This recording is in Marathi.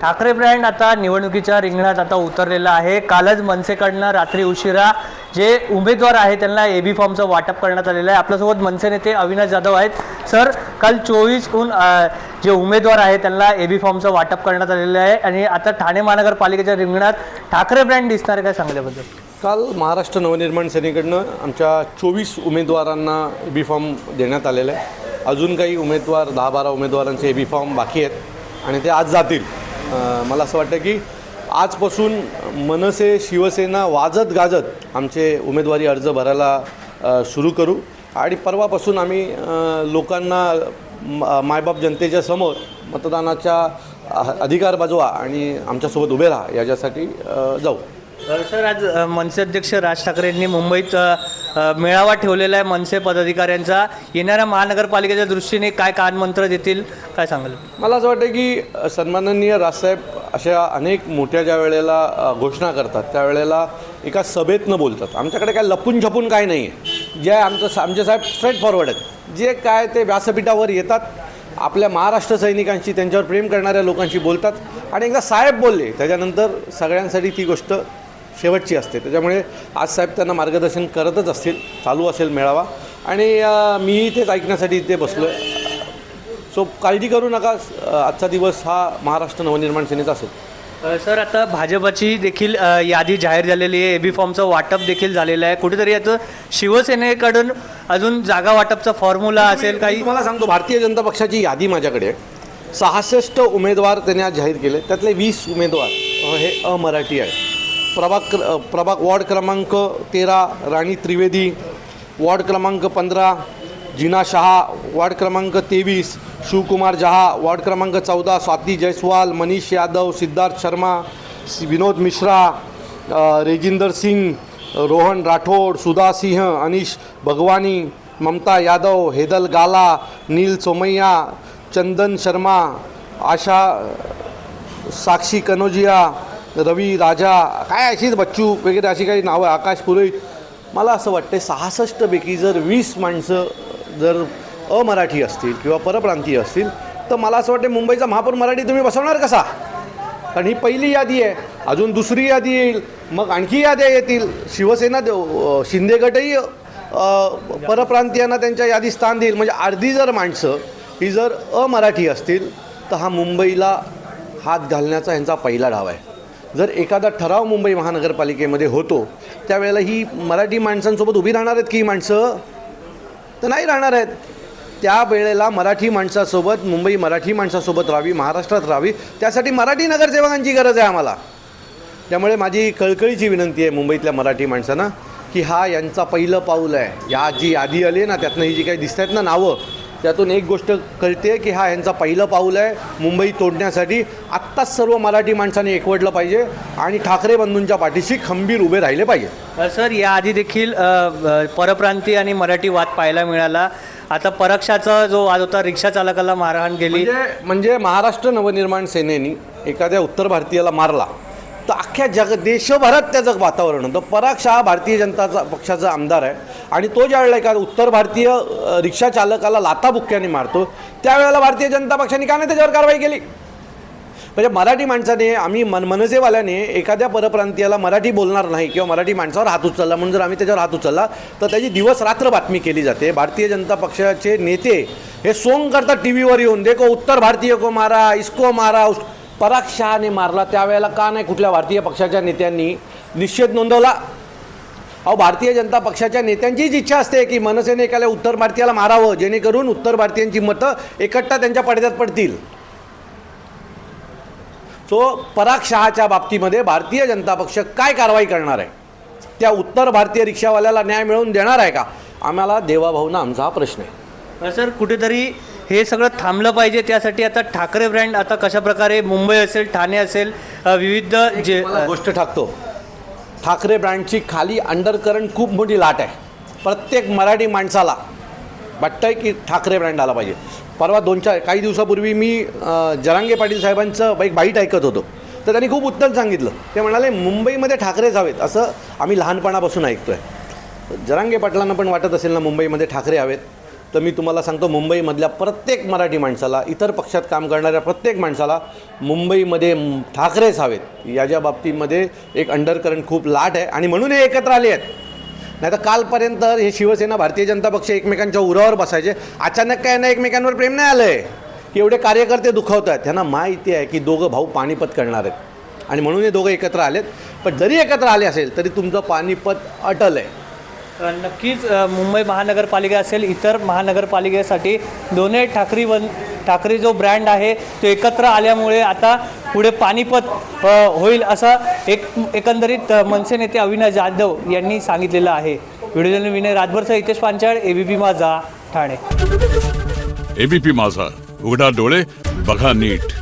ठाकरे ब्रँड आता निवडणुकीच्या रिंगणात आता उतरलेला आहे. कालच मनसेकडनं रात्री उशिरा जे उमेदवार आहे त्यांना ए बी फॉर्मचं वाटप करण्यात आलेलं आहे. आपल्यासोबत मनसे नेते अविनाश जाधव आहेत. सर काल चोवीसहून जे उमेदवार आहे त्यांना ए बी फॉर्मचं वाटप करण्यात आलेलं आहे आणि आता ठाणे महानगरपालिकेच्या रिंगणात ठाकरे ब्रँड दिसणार आहे काय सांगल्याबद्दल काल महाराष्ट्र नवनिर्माण सेनेकडनं आमच्या चोवीस उमेदवारांना ए बी फॉर्म देण्यात आलेला आहे. अजून काही उमेदवार दहा बारा उमेदवारांचे ए बी फॉर्म बाकी आहेत आणि ते आज जातील. मला असं वाटतं की आजपासून मनसे शिवसेना वाजत गाजत आमचे उमेदवारी अर्ज भरायला सुरू करू. आणि परवापासून आम्ही लोकांना मायबाप जनतेच्या समोर मतदानाच्या अधिकार बजवा आणि आमच्यासोबत उभे राहा याच्यासाठी जाऊ. सर आज मनसे अध्यक्ष राज ठाकरे यांनी मुंबईत मेळावा ठेवलेला आहे मनसे पदाधिकाऱ्यांचा. येणाऱ्या महानगरपालिकेच्या दृष्टीने काय कानमंत्र देतील काय सांगाल? मला असं वाटतं की सन्माननीय राजसाहेब अशा अनेक मोठ्या ज्या वेळेला घोषणा करतात त्यावेळेला एका सभेतनं बोलतात. आमच्याकडे काय लपून छपून काय नाही आहे जे आमचं आमचे साहेब स्ट्रेट फॉरवर्ड आहेत. जे काय ते व्यासपीठावर येतात आपल्या महाराष्ट्र सैनिकांशी त्यांच्यावर प्रेम करणाऱ्या लोकांशी बोलतात. आणि एकदा साहेब बोलले त्याच्यानंतर सगळ्यांसाठी ती गोष्ट शेवटची असते. त्याच्यामुळे आज साहेब त्यांना मार्गदर्शन करतच असतील. चालू असेल मेळावा. आणि मीही तेच ऐकण्यासाठी इथे बसलो आहे सो काळजी करू नका. आजचा दिवस हा महाराष्ट्र नवनिर्माण सेनेचा असेल. सर आता भाजपची देखील यादी जाहीर झालेली आहे. एबी फॉर्मचं वाटप देखील झालेलं आहे. कुठेतरी याचं शिवसेनेकडून अजून जागा वाटपचा फॉर्म्युला असेल काही तुम्हाला सांगतो. भारतीय जनता पक्षाची यादी माझ्याकडे आहे. सहासष्ट उमेदवार त्यांनी आज जाहीर केले. त्यातले वीस उमेदवार हे अमराठी आहे प्रभाग क्र- प्रभाग वॉर्ड क्रमांक तेरा राणी त्रिवेदी. वॉर्ड क्रमांक पंधरा जिना शहा. वॉर्ड क्रमांक तेवीस शिवकुमार जहा. वॉर्ड क्रमांक चौदा स्वाती जयस्वाल मनीष यादव सिद्धार्थ शर्मा विनोद मिश्रा रेजिंदर सिंग रोहन राठोड सुधा सिंह अनिश भगवानी ममता यादव हेदल गाला नील सोमय्या चंदन शर्मा आशा साक्षी कनोजिया रवी राजा काय अशीच बच्चू वगैरे अशी काही नावं आकाश पुरोहित. मला असं वाटतं सहासष्टपैकी जर वीस माणसं जर अमराठी असतील किंवा परप्रांतीय असतील तर मला असं वाटतं मुंबईचा महापौर मराठी तुम्ही बसवणार कसा? कारण ही पहिली यादी आहे अजून दुसरी यादी येईल मग आणखी याद्या येतील. शिवसेना देव- शिंदे गटही परप्रांतीयांना त्यांच्या यादी स्थान देईल. म्हणजे अर्धी जर माणसं ही जर अमराठी असतील तर हा मुंबईला हात घालण्याचा ह्यांचा पहिला डाव आहे. जर एखादा ठराव मुंबई महानगरपालिकेमध्ये होतो त्यावेळेला ही मराठी माणसांसोबत उभी राहणार आहेत की ही माणसं? तर नाही राहणार आहेत. त्या वेळेला मराठी माणसासोबत मुंबई मराठी माणसासोबत राहावी महाराष्ट्रात राहावी त्यासाठी मराठी नगरसेवकांची गरज आहे आम्हाला. त्यामुळे माझी कळकळीची विनंती आहे मुंबईतल्या मराठी माणसांना की हा यांचा पहिलं पाऊल आहे. या जी यादी आली आहे ना त्यातनं ही जी काही दिसत आहेत ना नावं त्यातून एक गोष्ट कळते की हा यांचा पहिलं पाऊल आहे मुंबई तोडण्यासाठी. आत्ताच सर्व मराठी माणसांनी एकवटलं पाहिजे आणि ठाकरे बंधूंच्या पाठीशी खंबीर उभे राहिले पाहिजे. सर याआधी देखील परप्रांतीय आणि मराठी वाद पाहायला मिळाला. आता पराक्षाचा जो वाद होता रिक्षा चालकाला मारहाण केली. म्हणजे म्हणजे महाराष्ट्र नवनिर्माण सेनेनी एखाद्या उत्तर भारतीयाला मारला. तर अख्ख्या जग देशभरात त्याचं वातावरण होतं. पराग शहा भारतीय जनताचा पक्षाचा आमदार आहे. आणि तो ज्या वेळेला एका उत्तर भारतीय रिक्षा चालकाला लाताबुक्क्याने मारतो त्यावेळेला भारतीय जनता पक्षाने का नाही त्याच्यावर कारवाई केली? म्हणजे मराठी माणसाने आम्ही मन मनसेवाल्याने एखाद्या परप्रांतीयाला मराठी बोलणार नाही किंवा मराठी माणसावर हात उचलला म्हणून जर आम्ही त्याच्यावर हात उचलला तर त्याची दिवस रात्र बातमी केली जाते. भारतीय जनता पक्षाचे नेते हे सोंग करतात टी व्हीवर येऊन. देखो उत्तर भारतीय को मारा इसको मारा उस पराग शहाने मारला. त्यावेळेला का नाही कुठल्या भारतीय पक्षाच्या नेत्यांनी निषेध नोंदवला? अहो भारतीय जनता पक्षाच्या नेत्यांचीच इच्छा असते की मनसेने एखाद्या उत्तर भारतीयाला मारावं जेणेकरून उत्तर भारतीयांची मतं एकट्टा त्यांच्या पडद्यात पडतील. सो पराग शहाच्या बाबतीमध्ये भारतीय जनता पक्ष काय कारवाई करणार आहे? त्या उत्तर भारतीय रिक्षावाल्याला न्याय मिळवून देणार आहे का? आम्हाला देवाभाऊना आमचा हा प्रश्न आहे. सर कुठेतरी हे सगळं थांबलं पाहिजे. त्यासाठी आता ठाकरे ब्रँड आता कशा प्रकारे मुंबई असेल ठाणे असेल विविध जे गोष्ट टाकतो ठाकरे ब्रँडची खाली अंडरकरंट खूप मोठी लाट आहे. प्रत्येक मराठी माणसाला वाटतंय की ठाकरे ब्रँड आला पाहिजे. परवा दोन चार काही दिवसापूर्वी मी जरांगे पाटील साहेबांचं एक बाईट ऐकत होतो. तर त्यांनी खूप उत्तर सांगितलं. ते म्हणाले मुंबईमध्ये ठाकरेच हवेत. असं आम्ही लहानपणापासून ऐकतो आहे जरांगे पाटलांना पण वाटत असेल ना मुंबईमध्ये ठाकरे हवेत. तर मी तुम्हाला सांगतो मुंबईमधल्या प्रत्येक मराठी माणसाला इतर पक्षात काम करणाऱ्या प्रत्येक माणसाला मुंबईमध्ये ठाकरेच हवेत. याच्या बाबतीमध्ये एक अंडरकरंट खूप लाट आहे आणि म्हणून हे एकत्र आले आहेत. नाही तर कालपर्यंत हे शिवसेना भारतीय जनता पक्ष एकमेकांच्या उरावर बसायचे. अचानक काय ना एकमेकांवर प्रेम नाही आलं आहे की एवढे कार्यकर्ते दुखवत आहेत त्यांना माहिती आहे की दोघं भाऊ पानिपत करणार आहेत. आणि म्हणून हे दोघं एकत्र आलेत. पण जरी एकत्र आले असेल तरी तुमचं पानिपत अटल आहे नक्कीच मुंबई महानगरपालिका असेल इतर महानगरपालिकेसाठी दोन्ही ठाकरी वन ठाकरे जो ब्रँड आहे तो एकत्र आल्यामुळे आता पुढे पानिपत होईल असं एक एकंदरीत मनसे नेते अविनाश जाधव यांनी सांगितलेलं आहे. व्हिडिओ विनय राजभरचा हितेश पांचाळ एबीपी माझा ठाणे. एबीपी माझा. उघडा डोळे बघा नीट.